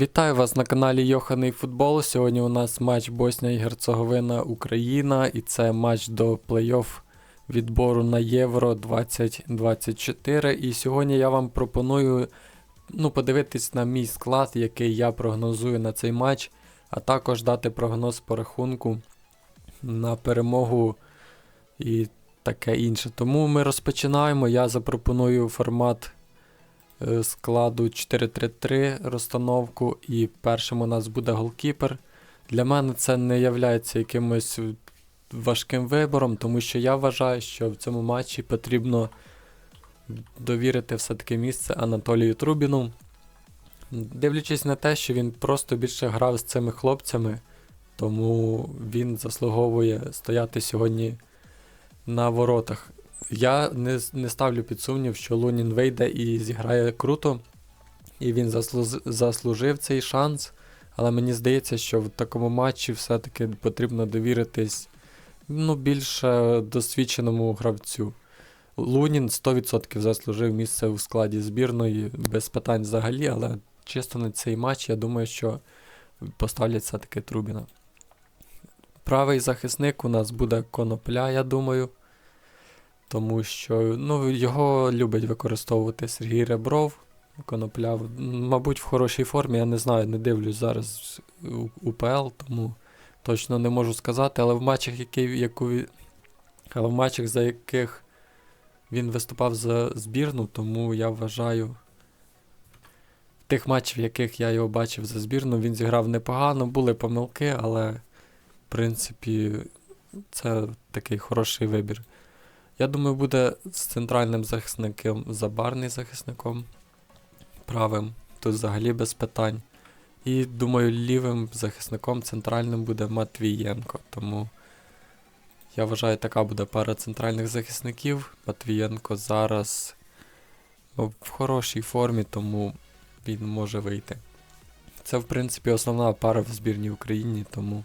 Вітаю вас на каналі Йоханий Футбол. Сьогодні у нас матч Боснія і Герцеговина Україна, і це матч до плей-офф відбору на Євро 2024. І сьогодні я вам пропоную ну, подивитись на мій склад, який я прогнозую на цей матч, а також дати прогноз по рахунку на перемогу і таке інше. Тому ми розпочинаємо. Я запропоную формат складу 4-3-3 розстановку, і першим у нас буде голкіпер. Для мене це не є якимось важким вибором, тому що я вважаю, що в цьому матчі потрібно довірити все-таки місце Анатолію Трубіну. Дивлячись на те, що він просто більше грав з цими хлопцями, тому він заслуговує стояти сьогодні на воротах. Я не, не ставлю під сумнів, що Лунін вийде і зіграє круто, і він заслуз, заслужив цей шанс. Але мені здається, що в такому матчі все-таки потрібно довіритись ну, більш е, досвідченому гравцю. Лунін 100% заслужив місце у складі збірної, без питань взагалі, але чисто на цей матч я думаю, що поставлять все-таки Трубіна. Правий захисник у нас буде конопля, я думаю. Тому що ну, його любить використовувати Сергій Ребров. Конопля, мабуть, в хорошій формі, я не знаю, не дивлюсь зараз УПЛ, тому точно не можу сказати. Але в матчах, які, яку, але в матчах, за яких він виступав за збірну, тому я вважаю. Тих матчів, яких я його бачив за збірну, він зіграв непогано, були помилки, але в принципі це такий хороший вибір. Я думаю, буде з центральним захисником забарний захисником. Правим, тут взагалі без питань. І думаю, лівим захисником центральним буде Матвієнко. Тому я вважаю, така буде пара центральних захисників. Матвієнко зараз ну, в хорошій формі, тому він може вийти. Це, в принципі, основна пара в збірній Україні, тому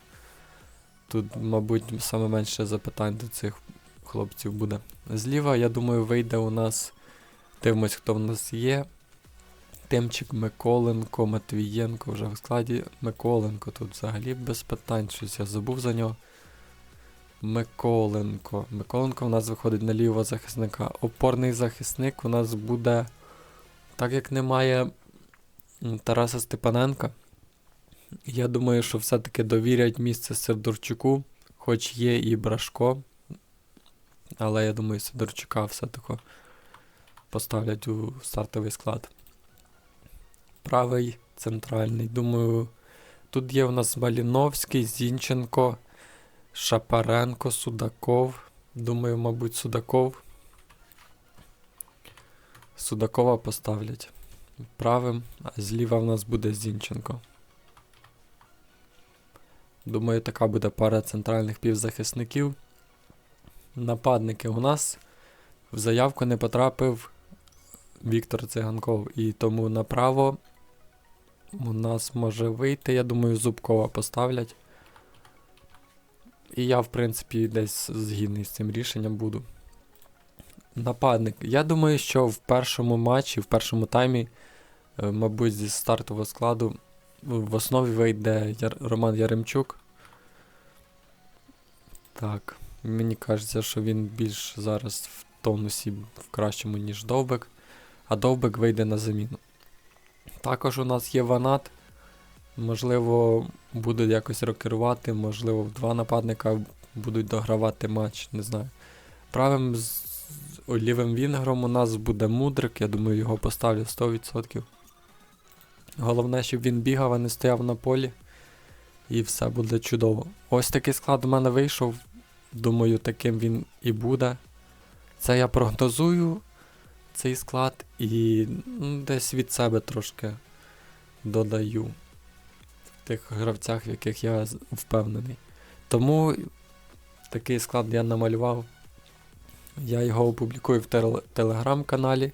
тут, мабуть, саме менше запитань до цих хлопців буде. Зліва, я думаю, вийде у нас. Дивимось, хто в нас є. Тимчик Миколенко, Матвієнко вже в складі. Миколенко тут взагалі без питань, щось я забув за нього. Миколенко. Миколенко у нас виходить на лівого захисника. Опорний захисник у нас буде. Так як немає Тараса Степаненка. Я думаю, що все-таки довірять місце Сердорчуку, хоч є і Брашко. Але я думаю, Сидорчука все-таки поставлять у стартовий склад. Правий центральний. Думаю, тут є у нас Маліновський, Зінченко, Шапаренко, Судаков. Думаю, мабуть, Судаков. Судакова поставлять правим, а зліва в нас буде Зінченко. Думаю, така буде пара центральних півзахисників. Нападники у нас в заявку не потрапив Віктор Циганков. І тому направо у нас може вийти, я думаю, Зубкова поставлять. І я, в принципі, десь згідний з цим рішенням буду. Нападник. Я думаю, що в першому матчі, в першому таймі, е, мабуть, зі стартового складу в основі вийде. Роман Яремчук. Так, мені кажеться, що він більш зараз в тонусі в кращому, ніж Довбек, а Довбек вийде на заміну. Також у нас є Ванат. Можливо, буде якось рокерувати, можливо, в два нападника будуть догравати матч, не знаю. Правим з лівим Вінгером у нас буде Мудрик, я думаю, його поставлю 100%. Головне, щоб він бігав, а не стояв на полі. І все буде чудово. Ось такий склад у мене вийшов. Думаю, таким він і буде. Це я прогнозую цей склад і ну, десь від себе трошки додаю в тих гравцях, в яких я впевнений. Тому такий склад я намалював. Я його опублікую в телеграм-каналі.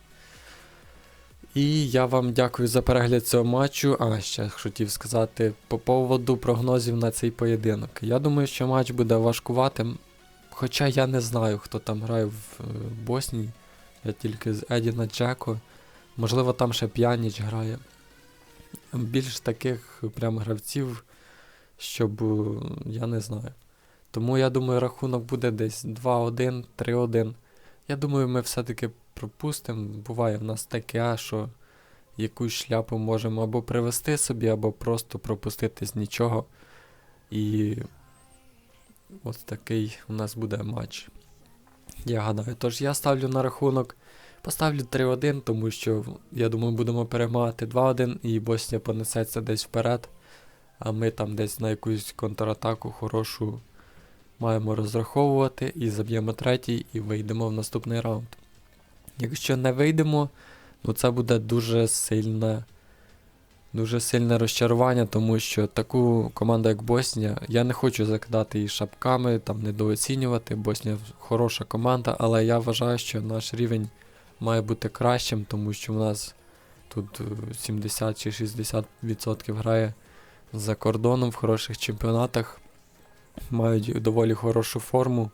І я вам дякую за перегляд цього матчу. А, ще хотів сказати по поводу прогнозів на цей поєдинок. Я думаю, що матч буде важкуватим. Хоча я не знаю, хто там грає в е, Боснії. Я тільки з Едіна Джеко. Можливо, там ще П'яніч грає. більш таких прям гравців, щоб е, я не знаю. Тому я думаю, рахунок буде десь 2-1, 3-1. Я думаю, ми все-таки пропустимо. Буває в нас таке, що якусь шляпу можемо або привести собі, або просто пропустити з нічого. І ось такий у нас буде матч. Я гадаю. Тож я ставлю на рахунок. Поставлю 3-1, тому що, я думаю, будемо перемагати 2-1 і Боснія понесеться десь вперед. А ми там десь на якусь контратаку хорошу маємо розраховувати і заб'ємо третій і вийдемо в наступний раунд. Якщо не вийдемо, ну це буде дуже сильне, дуже сильне розчарування, тому що таку команду, як Боснія, я не хочу закидати її шапками, там недооцінювати. Боснія хороша команда, але я вважаю, що наш рівень має бути кращим, тому що в нас тут е, 70 чи 60% грає за кордоном в хороших чемпіонатах, мають доволі хорошу форму.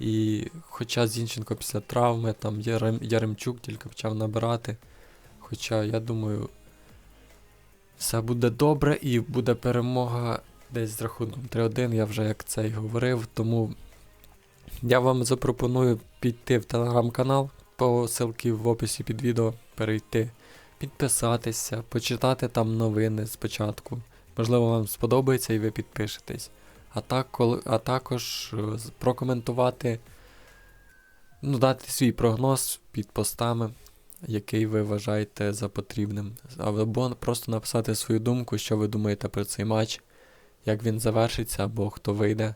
І хоча Зінченко після травми, там Ярем, Яремчук тільки почав набирати. Хоча я думаю, все буде добре і буде перемога десь з рахунком 3-1, я вже як це й говорив. Тому я вам запропоную піти в телеграм-канал по ссылці в описі під відео, перейти, підписатися, почитати там новини спочатку. Можливо, вам сподобається і ви підпишетесь. А, так, а також е, прокоментувати, ну, дати свій прогноз під постами, який ви вважаєте за потрібним. Або просто написати свою думку, що ви думаєте про цей матч, як він завершиться, або хто вийде.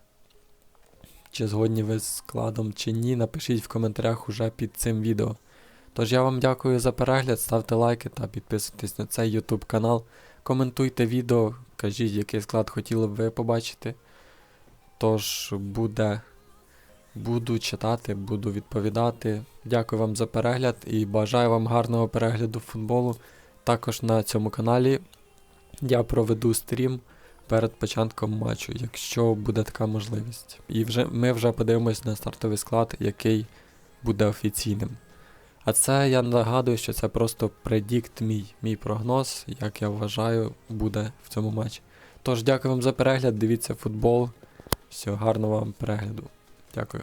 Чи згодні ви з складом, чи ні, напишіть в коментарях уже під цим відео. Тож я вам дякую за перегляд, ставте лайки та підписуйтесь на цей YouTube канал. Коментуйте відео, кажіть, який склад хотіли б ви побачити. Тож буде. Буду читати, буду відповідати. Дякую вам за перегляд і бажаю вам гарного перегляду футболу. Також на цьому каналі я проведу стрім перед початком матчу, якщо буде така можливість. І вже, ми вже подивимось на стартовий склад, який буде офіційним. А це я нагадую, що це просто предікт мій, мій прогноз, як я вважаю, буде в цьому матчі. Тож дякую вам за перегляд, дивіться футбол. Всього гарного вам перегляду. Дякую.